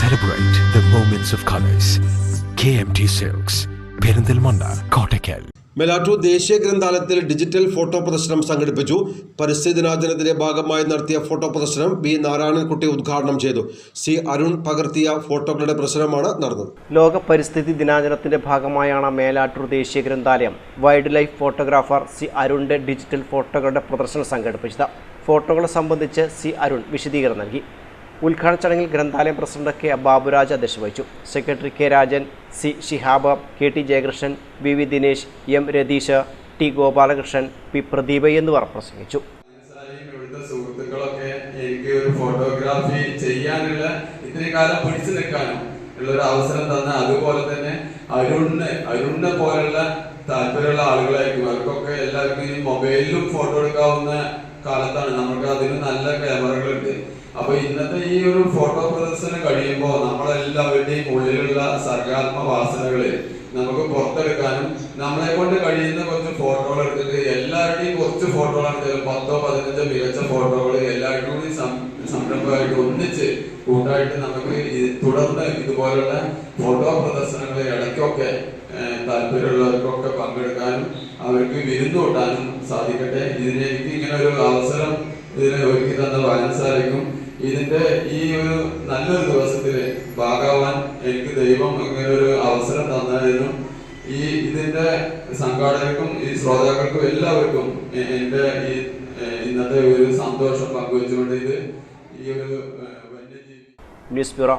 Celebrate of colours K M T silks Perinthalmanna Kottakkal Melattur ദേശീയ ഗ്രന്ഥാലയത്തിൽ digital photo പ്രദർശനം സംഘടിപ്പിച്ചു പരിസ്ഥിതി ദിനാചരണത്തിന്റെ ഭാഗമായി നടത്തിയ ഫോട്ടോ പ്രദർശനം ബി നാരായണൻകുട്ടി ഉദ്ഘാടനം ചെയ്തു സി അരുൺ പകർത്തിയ ഫോട്ടോകളുടെ പ്രദർശനമാണ് നടന്നത്. ലോക പരിസ്ഥിതി ദിനാചരണത്തിന്റെ ഭാഗമായാണ് മേലാറ്റൂർ ദേശീയ ഗ്രന്ഥാലയം. വൈൽഡ് ലൈഫ് ഫോട്ടോഗ്രാഫർ സി അരുണിന്റെ ഡിജിറ്റൽ ഫോട്ടോകളുടെ പ്രദർശനം സംഘടിപ്പിച്ചത്. ഫോട്ടോകളെ സംബന്ധിച്ച് സി അരുൺ വിശദീകരണം നൽകി. ഉദ്ഘാടന ചടങ്ങിൽ ഗ്രന്ഥാലയം പ്രസിഡന്റ് കെ ബാബുരാജ് അധ്യക്ഷത വഹിച്ചു secretary K Rajan C Shihab K T Jayakrishnan V V Dinesh M Ratheesh T Gopalakrishnan P Pradeep എന്നിവർ പ്രസംഗിച്ചു. സുഹൃത്തുക്കളൊക്കെ എനിക്ക് ഒരു ഫോട്ടോഗ്രാഫി ചെയ്യാനുള്ള ഇത്രയും കാലം പിടിച്ചു നിൽക്കാനും ഉള്ള ഒരു അവസരം തന്ന അതുപോലെ തന്നെ അരുണ് അരുണിനെ പോലുള്ള താല്പര്യമുള്ള ആളുകളായിരിക്കും. അവർക്കൊക്കെ എല്ലാവർക്കും മൊബൈലിലും ഫോട്ടോ എടുക്കാവുന്ന കാലത്താണ്. നമുക്ക് അതിന് നല്ല ക്യാമറകളുണ്ട് അപ്പൊ ഇന്നത്തെ ഈ ഒരു ഫോട്ടോ പ്രദർശനം കഴിയുമ്പോൾ നമ്മളെല്ലാവരുടെയും ഉള്ളിലുള്ള സർഗാത്മ വാസനകളെ നമുക്ക് പുറത്തെടുക്കാനും നമ്മളെ കൊണ്ട് കഴിയുന്ന കുറച്ച് ഫോട്ടോകൾ എടുത്തിട്ട് എല്ലാവരുടെയും കുറച്ച് ഫോട്ടോകൾ എടുത്താലും പത്തോ പതിനഞ്ചോ മികച്ച ഫോട്ടോകൾ എല്ലാവരും കൂടി സംരംഭമായിട്ട് ഒന്നിച്ച് കൂട്ടായിട്ട് നമുക്ക് തുടർന്ന് ഇതുപോലുള്ള ഫോട്ടോ പ്രദർശനങ്ങൾ ഇടയ്ക്കൊക്കെ താല്പര്യമുള്ളവർക്കൊക്കെ പങ്കെടുക്കാനും അവർക്ക് വിരുന്ന് കൂട്ടാനും സാധിക്കട്ടെ. ഇതിന് എനിക്ക് ഇങ്ങനെ ഒരു അവസരം ഇതിനെ ഒരുക്കി തന്ന വായനശാലയ്ക്കും ഇതിന്റെ ഈ ഒരു നല്ലൊരു ദിവസത്തിൽ ഭാഗവാൻ എനിക്ക് ദൈവം ഇങ്ങനെ ഒരു അവസരം തന്നതിനും ഈ ഇതിന്റെ സംഘാടകർക്കും ഈ ശ്രോതാക്കൾക്കും എല്ലാവർക്കും എന്റെ ഈ ഇന്നത്തെ ഒരു സന്തോഷം പങ്കുവെച്ചുകൊണ്ട് ഇത് ഈ ഒരു വന്യജീവി ന്യൂസ് ബ്യൂറോ